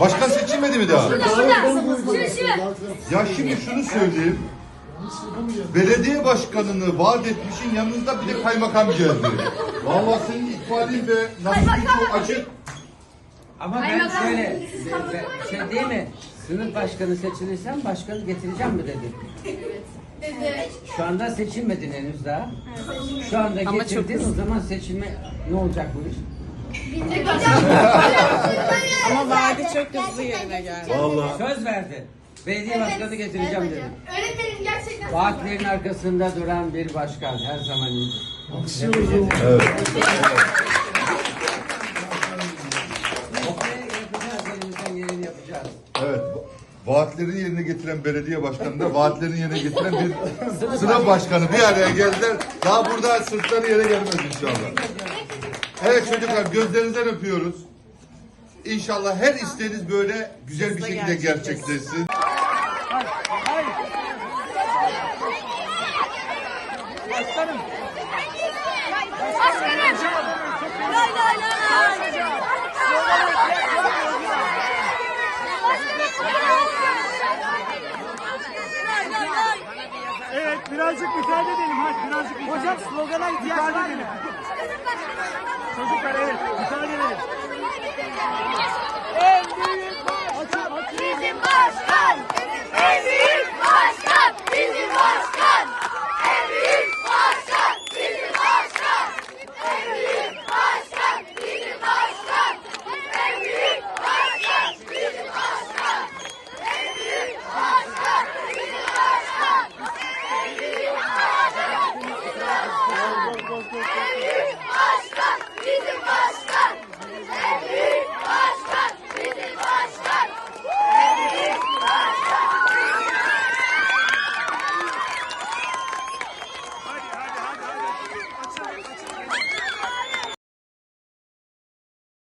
Başkan seçilmedi mi daha? Şurada şurada. Ya şimdi şunu söyleyeyim. Belediye başkanını vaat etmişin yanınızda bir de kaymakam geldi. Vallahi senin ifaden de nasıl çok açık. Ama ben bakalım. şöyle ben- şey değil mi? Sınıf başkanı seçilirsem başkanı getireceğim mi dedi. Dedi. Şu anda seçilmedin henüz daha. Şu anda getirdin o zaman seçilme ne olacak bu iş? Ama vaadi çok hızlı yerine geldi. Vallahi. Söz verdi. Belediye başkanı getireceğim dedi. Öğretmenim gerçekten. Vaatlerin arkasında duran bir başkan her zaman iyidir. Evet. Evet. Vaatlerini yerine getiren belediye başkanı da vaatlerini yerine getiren bir sıra başkanı bir araya geldiler. Daha burada sırtları yere gelmez inşallah. Evet çocuklar gözlerinizden öpüyoruz. İnşallah her isteğiniz böyle güzel bir şekilde gerçekleşsin. Lay lay lay. Evet birazcık müsaade edelim hadi birazcık Hocam slogana ihtiyaç var edelim.